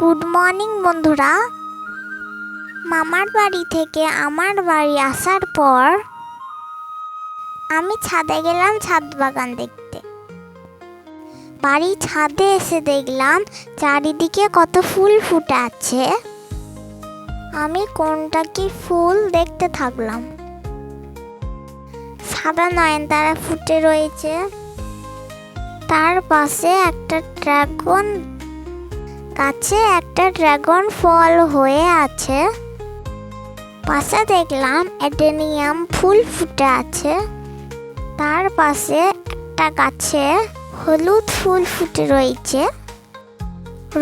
Good morning বন্ধুরা। মামার বাড়ি থেকে আমার বাড়ি আসার পর আমি ছাদে গেলাম ছাদ বাগান দেখতে। বাড়ির ছাদে এসে দেখলাম চারিদিকে কত ফুল ফুটে আছে। আমি কোনটা কি ফুল দেখতে থাকলাম। সাদা নয়নতারা ফুটে রয়েছে। তার পাশে একটা ড্রাগন গাছে একটা ড্রাগন ফল হয়ে আছে। পাশে দেখলাম অ্যাডেনিয়াম ফুল ফুটে আছে। তার পাশে একটা গাছে হলুদ ফুল ফুটে রয়েছে।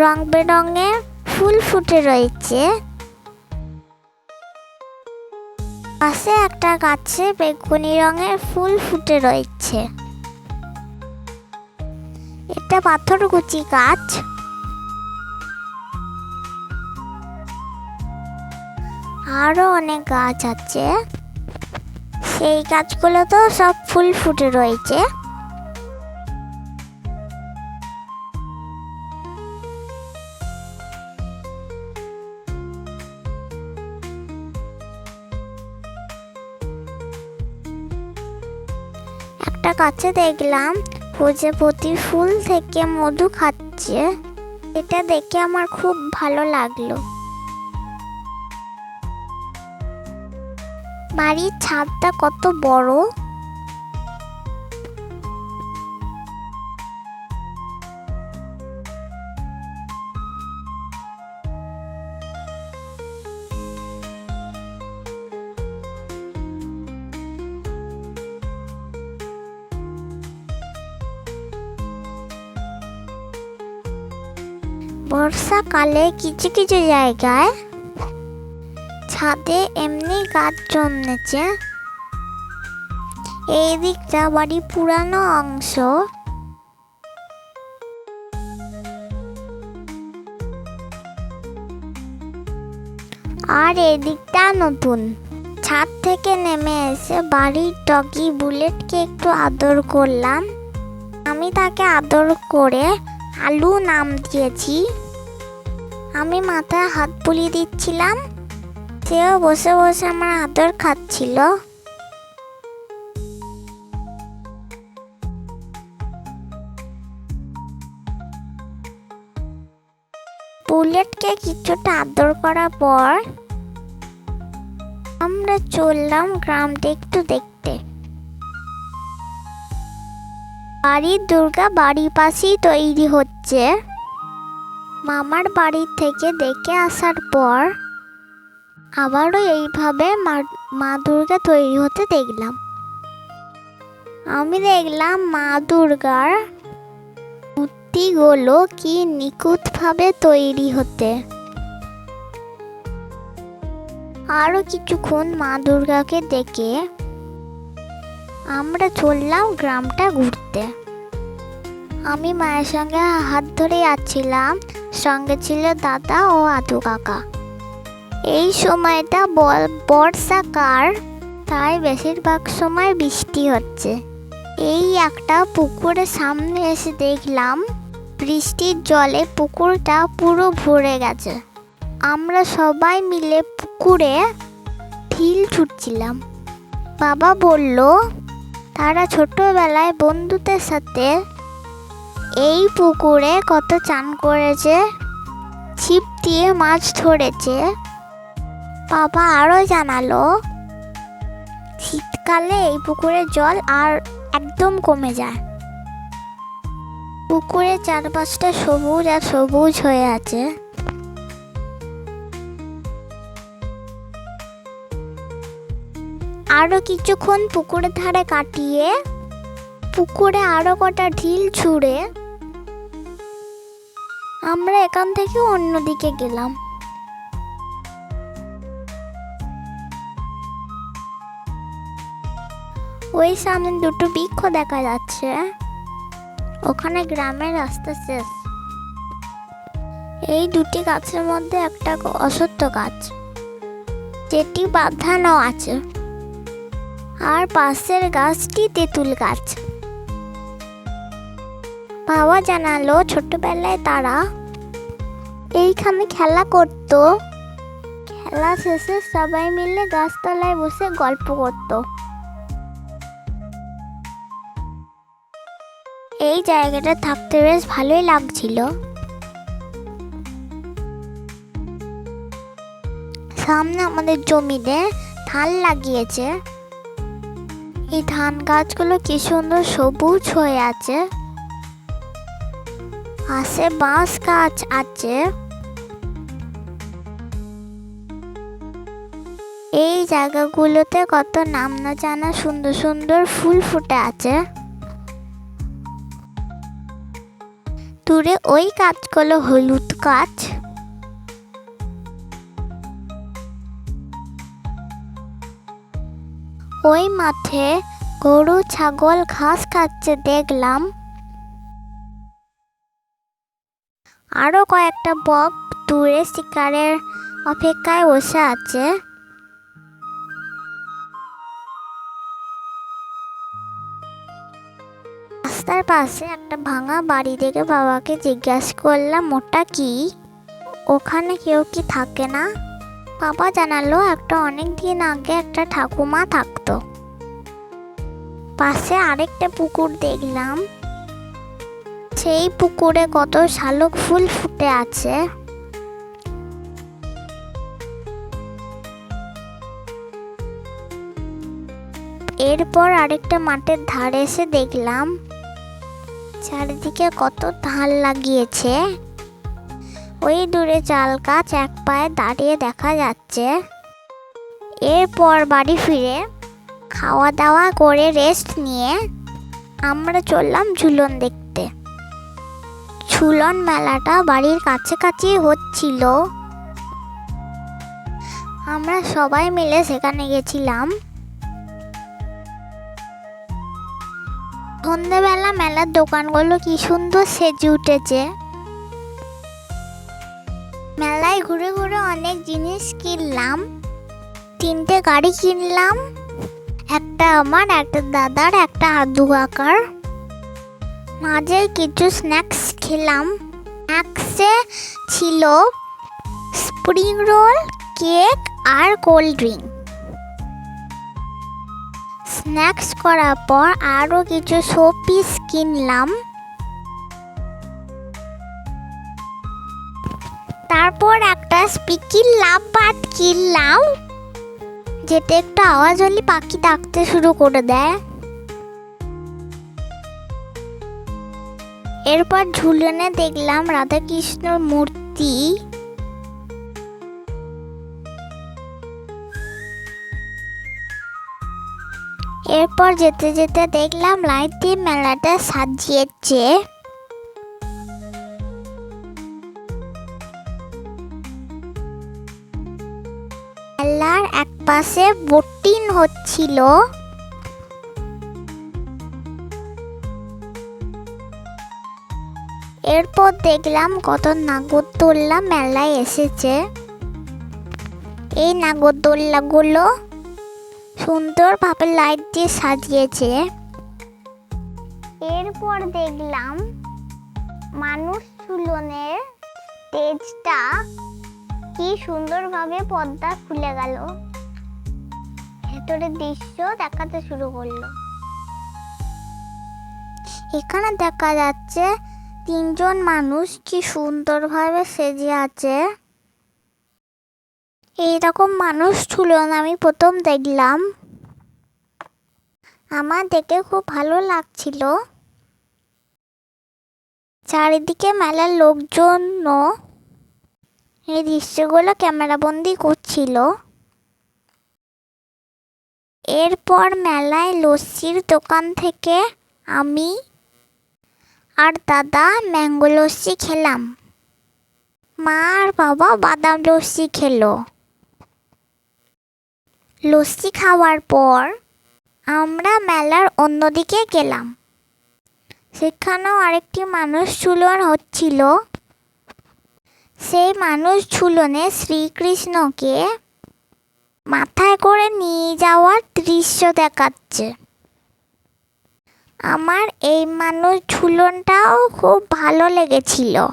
রং বেরঙের ফুল ফুটে রয়েছে। পাশে একটা গাছে বেগুনি রঙের ফুল ফুটে রয়েছে। এটা পাথরকুচি গাছ। আরও অনেক গাছ আছে। সেই গাছগুলোতেও সব ফুল ফুটে রয়েছে। একটা গাছে দেখলাম প্রজাপতি ফুল থেকে মধু খাচ্ছে। এটা দেখে আমার খুব ভালো লাগল। বাড়ির ছাদটা কত বড়? বর্ষাকালে কিছু কিছু জায়গায় ছাদে এমনি গাছ জন্মেছে। এই দিকটা বাড়ি পুরানো অংশ। আর এদিকটা নতুন। ছাদ থেকে নেমে এসে বাড়ির ডগি বুলেটকে একটু আদর করলাম। আমি তাকে আদর করে আলু নাম দিয়েছি। আমি মাথায় হাত বুলিয়ে দিচ্ছিলাম সেও বসে বসে আমার আদর খাচ্ছিল। বুলেটকে কিছুটা আদর করার পর আমরা চললাম গ্রামটা একটু দেখতে। বাড়ির দুর্গা বাড়ির পাশেই তৈরি হচ্ছে। মামার বাড়ি থেকে দেখে আসার পর আবারও এইভাবে মা- দুর্গা তৈরি হতে দেখলাম। আমি দেখলাম মা দুর্গার মূর্তিগুলো কি নিখুঁতভাবে তৈরি হতে। আরও কিছুক্ষণ মা দুর্গাকে দেখে আমরা চললাম গ্রামটা ঘুরতে। আমি মায়ের সঙ্গে হাত ধরে যাচ্ছিলাম সঙ্গে ছিল দাদা ও আদু কাকা। এই সময়টা বল- বর্ষাকার তাই বেশিরভাগ সময় বৃষ্টি হচ্ছে। এই একটা পুকুরের সামনে এসে দেখলাম, বৃষ্টির জলে পুকুরটা পুরো ভরে গেছে। আমরা সবাই মিলে পুকুরে ঢিল ছুটছিলাম। বাবা বলল, তারা ছোটবেলায় বন্ধুদের সাথে এই পুকুরে কত চান করেছে? ছিপ দিয়ে মাছ ধরেছে। বাবা আরও জানালো। শীতকালে এই পুকুরের জল আর একদম কমে যায়। পুকুরের চারপাশটা সবুজ আর সবুজ হয়ে আছে। আরও কিছুক্ষণ পুকুরের ধারে কাটিয়ে পুকুরে আরও কটা ঢিল ছুঁড়ে আমরা এখান থেকে অন্যদিকে গেলাম। ওই সামনে দুটো বৃক্ষ দেখা যাচ্ছে। ওখানে গ্রামের রাস্তা শেষ। এই দুটি গাছের মধ্যে একটা অশ্বত্থ গাছ, যেটি বাঁধানো আছে। আর পাশের গাছটি তেঁতুল গাছ। বাবা জানালো, ছোটবেলায় তারা এইখানে খেলা করতো। খেলা শেষে সবাই মিলে গাছতলায় বসে গল্প করতো। এই জায়গাটা থাকতে বেশ ভালোই লাগছিল। সামনে আমাদের জমিতে ধান লাগিয়েছে। এই ধান গাছগুলো কি সুন্দর সবুজ হয়ে আছে। পাশে বাঁশ গাছ আছে। এই জায়গাগুলোতে কত নাম না জানা সুন্দর সুন্দর ফুল ফুটে আছে। দূরে ওই গাছগুলো হলুদ গাছ। ওই মাঠে গরু, ছাগল, ঘাস খাচ্ছে দেখলাম। আরও কয়েকটা বক দূরে শিকারের অপেক্ষায় বসে আছে। রাস্তার পাশে একটা ভাঙা বাড়ি দেখে বাবাকে জিজ্ঞাসা করলাম, ওটা কি? ওখানে কেউ কি থাকে না? বাবা জানালো, একটা অনেক দিন আগে একটা ঠাকুমা থাকতো। পাশে আরেকটা পুকুর দেখলাম। সেই পুকুরে কত শালুক ফুল ফুটে আছে। এরপর আরেকটা মাঠের ধারে এসে দেখলাম চারিদিকে কত ধান লাগিয়েছে। ওই দূরে চাল গাছ এক পায়ে দাঁড়িয়ে দেখা যাচ্ছে। এরপর বাড়ি ফিরে খাওয়া দাওয়া করে রেস্ট নিয়ে আমরা চললাম ঝুলন দেখতে। ঝুলন মেলাটা বাড়ির কাছাকাছি হচ্ছিল। আমরা সবাই মিলে সেখানে গেছিলাম। সন্ধেবেলা মেলার দোকানগুলো কি সুন্দর সেজে উঠেছে। মেলায় ঘুরে ঘুরে অনেক জিনিস কিনলাম। তিনটে গাড়ি কিনলাম। একটা আমার, একটা দাদার, একটা আদু কাকার। মাঝে কিছু স্ন্যাক্স খেলাম। স্ন্যাক্সে ছিল স্প্রিং রোল কেক আর কোল্ড ড্রিঙ্ক স্ন্যাক্স করার পর আরও কিছু শো পিস কিনলাম। তারপর একটা স্পিকিং লাভ বাট কিনলাম, যেটা একটু আওয়াজ হলে পাখি ডাকতে শুরু করে দেয়। এরপর ঝুলনে দেখলাম রাধাকৃষ্ণর মূর্তি। এরপর যেতে যেতে দেখলাম লাইট দিয়ে মেলাটা সাজিয়েছে। মেলার এক পাশে বোটিং হচ্ছিল। এরপর দেখলাম কত নাগরদোল্লা মেলায় এসেছে। এই নাগরদোল্লাগুলো সুন্দরভাবে লাইট দিয়ে সাজিয়েছে। এরপর দেখলাম মানুষ ঝুলনের স্টেজটা কি সুন্দরভাবে পর্দা খুলে গেল। ভেতরের দৃশ্য দেখাতে শুরু করল। এখানে দেখা যাচ্ছে তিনজন মানুষ কি সুন্দরভাবে সেজে আছে। এইরকম মানুষ ঝুলন আমি প্রথম দেখলাম। আমার দেখে খুব ভালো লাগছিল। চারিদিকে মেলার লোকজনও এই দৃশ্যগুলো ক্যামেরাবন্দি করছিল। এরপর মেলায় লস্যির দোকান থেকে আমি আর দাদা ম্যাঙ্গো লস্যি খেলাম। মা আর বাবা বাদাম লস্যি খেলো। লস্যি খাওয়ার পর আমরা মেলার অন্যদিকে গেলাম। সেখানেও আরেকটি মানুষ ঝুলন হচ্ছিল। সেই মানুষ ঝুলনে শ্রীকৃষ্ণকে মাথায় করে নিয়ে যাওয়ার দৃশ্য দেখাচ্ছে। আমার এই মানুষ ঝুলনটাও খুব ভালো লেগেছিল।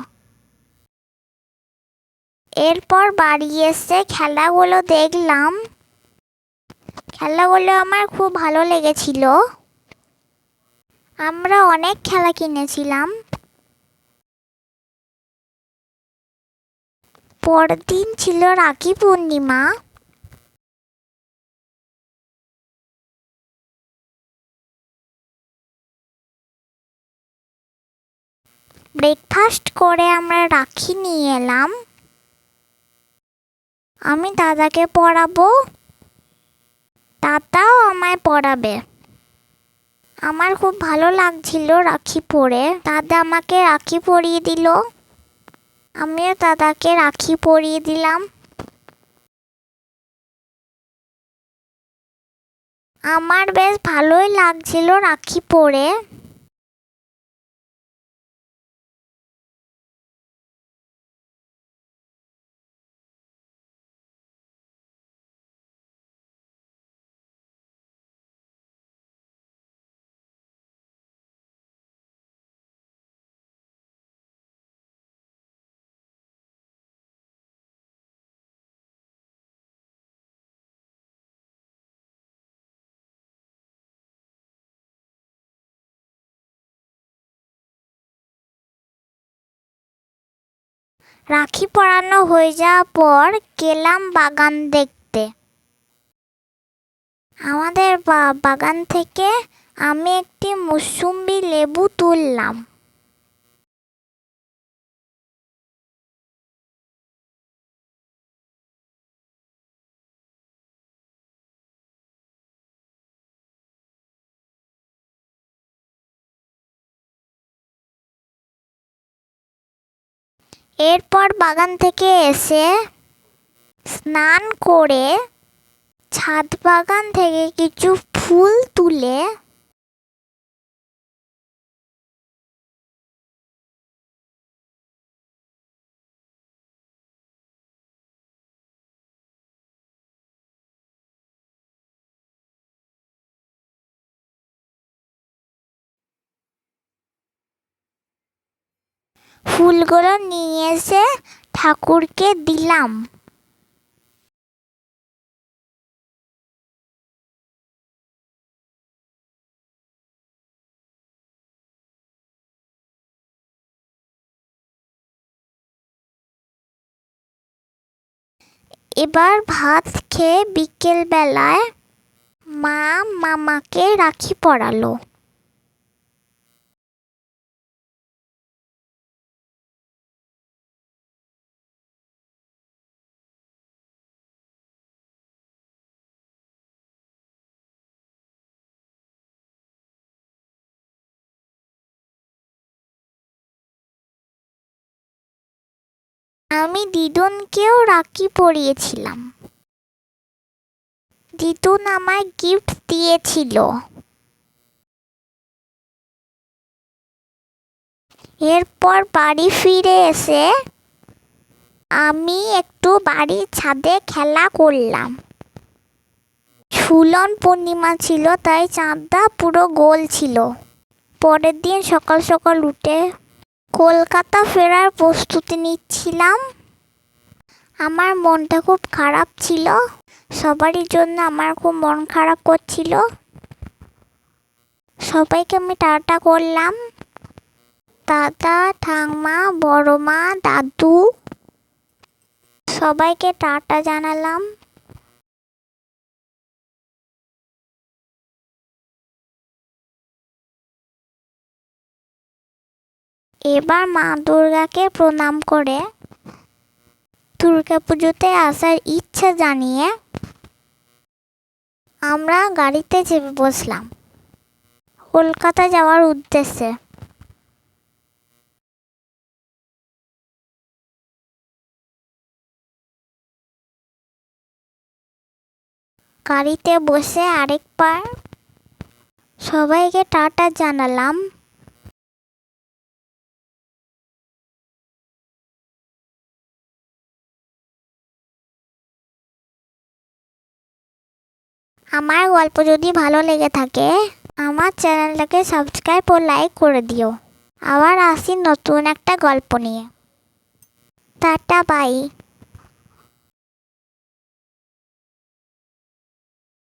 এরপর বাড়ি এসে খেলাগুলো দেখলাম। খেলাগুলো আমার খুব ভালো লেগেছিল। আমরা অনেক খেলা কিনেছিলাম। পরদিন ছিল রাখি পূর্ণিমা। ব্রেকফাস্ট করে আমরা রাখি নিয়ে এলাম। আমি দাদাকে পড়াবো। দাদাও আমায় পড়াবে। আমার খুব ভালো লাগছিল রাখি পরে। দাদা আমাকে রাখি পরিয়ে দিল। আমিও দাদাকে রাখি পরিয়ে দিলাম। আমার বেশ ভালোই লাগছিল রাখি পরে। রাখি পরানো হয়ে যাওয়ার পর গেলাম বাগান দেখতে। আমাদের বাগান থেকে আমি একটি মুসুম্বি লেবু তুললাম। এরপর বাগান থেকে এসে স্নান করে ছাদ বাগান থেকে কিছু ফুল তুলে ফুলগুলো নিয়ে এসে ঠাকুরকে দিলাম। এবার ভাত খেয়ে বিকেল বেলায় মা মামাকে রাখি পরালো আমি দিদুনকেও রাখি পরিয়েছিলাম। দিদুন আমায় গিফট দিয়েছিল। এরপর বাড়ি ফিরে এসে আমি একটু বাড়ির ছাদে খেলা করলাম। ঝুলন পূর্ণিমা ছিল, তাই চাঁদটা পুরো গোল ছিল। পরের দিন সকাল সকাল উঠে কলকাতা ফেরার প্রস্তুতি নিচ্ছিলাম। আমার মনটা খুব খারাপ ছিল। সবারই জন্য আমার খুব মন খারাপ করছিল। সবাইকে আমি টাটা করলাম। দাদা ঠাংমা বড় মা, দাদু, সবাইকে টাটা জানালাম। এবার মা দুর্গাকে প্রণাম করে। দুর্গা পুজোতে আসার ইচ্ছা জানিয়ে আমরা গাড়িতে চেপে বসলাম। কলকাতা যাওয়ার উদ্দেশ্যে। গাড়িতে বসে আরেকবার সবাইকে টাটা জানালাম। আমার গল্প যদি ভালো লেগে থাকে, আমার চ্যানেলটাকে সাবস্ক্রাইব ও লাইক করে দিও। আবার আসি নতুন একটা গল্প নিয়ে। Tata bye